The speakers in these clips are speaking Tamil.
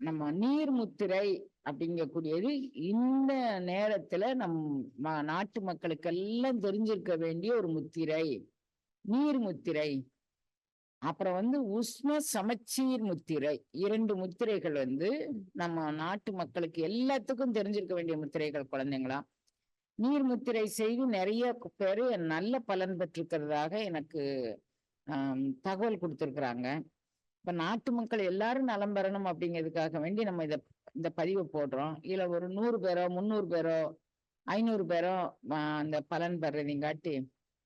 நம்ம நீர் முத்திரை அப்படிங்கக்கூடியது இந்த நேரத்துல நம் நாட்டு நாட்டு மக்களுக்கெல்லாம் தெரிஞ்சிருக்க வேண்டிய ஒரு முத்திரை நீர் முத்திரை அப்புறம் வந்து உஷ்ண சமச்சீர் முத்திரை. இரண்டு முத்திரைகள் வந்து நம்ம நாட்டு மக்களுக்கு எல்லாத்துக்கும் தெரிஞ்சிருக்க வேண்டிய முத்திரைகள் குழந்தைங்களா? நீர் முத்திரை செய்து நிறைய பேரு நல்ல பலன் பெற்றிருக்கிறதாக எனக்கு தகவல் கொடுத்திருக்கிறாங்க. இப்ப நாட்டு மக்கள் எல்லாரும் நலம் பெறணும் அப்படிங்கிறதுக்காக வேண்டி நம்ம இத இந்த பதிவை போடுறோம். இதுல ஒரு நூறு பேரோ முந்நூறு பேரோ ஐநூறு பேரோ அந்த பலன் பெறதிங்காட்டி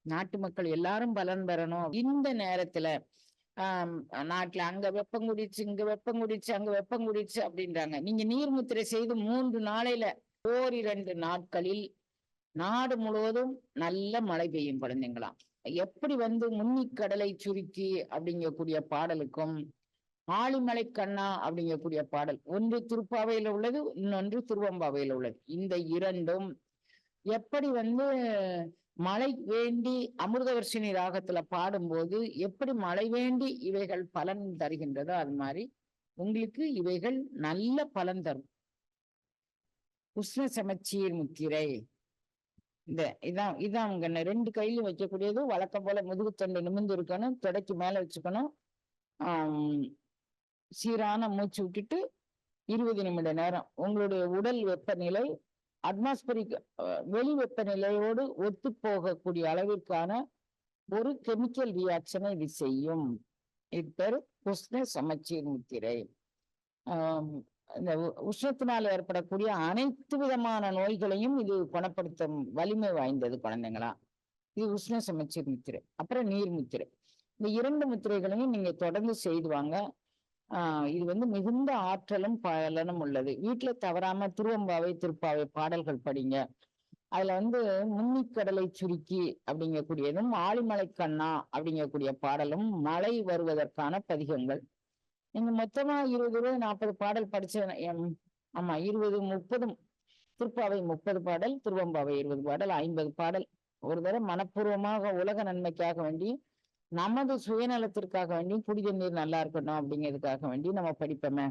நாட்டு மக்கள் எல்லாரும் பலன் பெறணும். இந்த நேரத்துல ஆஹ் நாட்டுல அங்க வெப்பம் குடிச்சு இங்க வெப்பம் குடிச்சு அங்க வெப்பம் குடிச்சு அப்படின்றாங்க. நீங்க நீர்முத்திரை செய்து மூன்று நாளையில ஓரிரண்டு நாட்களில் நாடு முழுவதும் நல்ல மழை பெய்யும் குழந்தைங்களாம் எப்படி வந்து முன்னி கடலை சுருக்கி அப்படிங்கக்கூடிய பாடலுக்கும் ஆளிமலை கண்ணா அப்படிங்கக்கூடிய பாடல். ஒன்று திருப்பாவையில உள்ளது இன்னொன்று திருவம்பாவையில உள்ளது. இந்த இரண்டும் எப்படி வந்து மழை வேண்டி அமிர்தவர்ஷினி ராகத்துல பாடும்போது எப்படி மழை வேண்டி இவைகள் பலன் தருகின்றதோ அது மாதிரி உங்களுக்கு இவைகள் நல்ல பலன் தரும். உஷ்ண சமச்சீர் முத்திரை. இந்த இதான் இதான் அவங்க ரெண்டு கையிலும் வைக்கக்கூடியது வழக்கம் போல முதுகுத்தண்டு நிமிர்ந்து இருக்கணும் தொடைக்கு மேல வச்சுக்கணும். சீரான மூச்சு விட்டுட்டு இருபது நிமிட நேரம். உங்களுடைய உடல் வெப்பநிலை அட்மாஸ்பரிக் வெளி வெப்பநிலையோடு ஒத்து போகக்கூடிய அளவிற்கான ஒரு கெமிக்கல் ரியாக்ஷனை இது செய்யும். இது பேர் உஷ்ண சமச்சீர் முத்திரை. இந்த உஷ்ணத்தினால் ஏற்படக்கூடிய அனைத்து விதமான நோய்களையும் இது குணப்படுத்தும் வலிமை வாய்ந்தது குழந்தைங்களா. இது உஷ்ண சமச்சீர் முத்திரை அப்புறம் நீர் முத்திரை. இந்த இரண்டு முத்திரைகளையும் நீங்க தொடர்ந்து செய்துவாங்க ஆஹ் இது வந்து மிகுந்த ஆற்றலும் பலனும் உள்ளது. வீட்டுல தவறாம திருவம்பாவை திருப்பாவை பாடல்கள் படிங்க. அதுல வந்து முன்னிக்கடலை சுருக்கி அப்படிங்கக்கூடியதும் ஆழிமலை கண்ணா அப்படிங்கக்கூடிய பாடலும் மழை வருவதற்கான பதிகங்கள். நீங்க மொத்தமா இருபது இருபது நாற்பது பாடல் படிச்ச ஆமா இருபது முப்பதும் திருப்பாவை முப்பது பாடல் திருவம்பாவை இருபது பாடல் ஐம்பது பாடல். ஒரு தடவை மனப்பூர்வமாக உலக நன்மைக்காக வேண்டி நமது சுயநலத்திற்காக வேண்டி புனித நீர் நல்லா இருக்கணும் அப்படிங்கிறதுக்காக வேண்டி நம்ம படிப்போமே.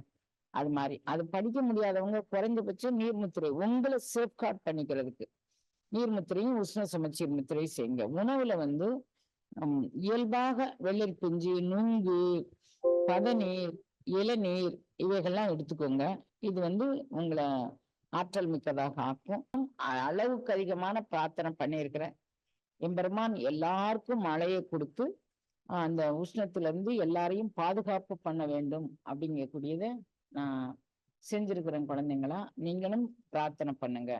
அது மாதிரி. அது படிக்க முடியாதவங்க குறைந்தபட்சம் நீர்முத்திரை உங்களை சேஃப்கார்ட் பண்ணிக்கிறதுக்கு. நீர்முத்திரையும் உஷ்ண சமச்சீர் முத்திரையும் செய்யுங்க உணவுல வந்து இயல்பாக வெள்ளரி பிஞ்சு நுங்கு பதநீர் இளநீர் இவைகள்லாம் எடுத்துக்கோங்க. இது வந்து உங்களை ஆற்றல் மிக்கதாக ஆக்கும். அளவுக்கு அதிகமான பிரார்த்தனை பண்ணியிருக்கிறேன். எம்பெருமான் எல்லாருக்கும் மழையை கொடுத்து அந்த உஷ்ணத்துல இருந்து எல்லாரையும் பாதுகாப்பு பண்ண வேண்டும் அப்படிங்கக்கூடியதை நான் செஞ்சிருக்கிறேன் குழந்தைங்களா. நீங்களும் பிரார்த்தனை பண்ணுங்க.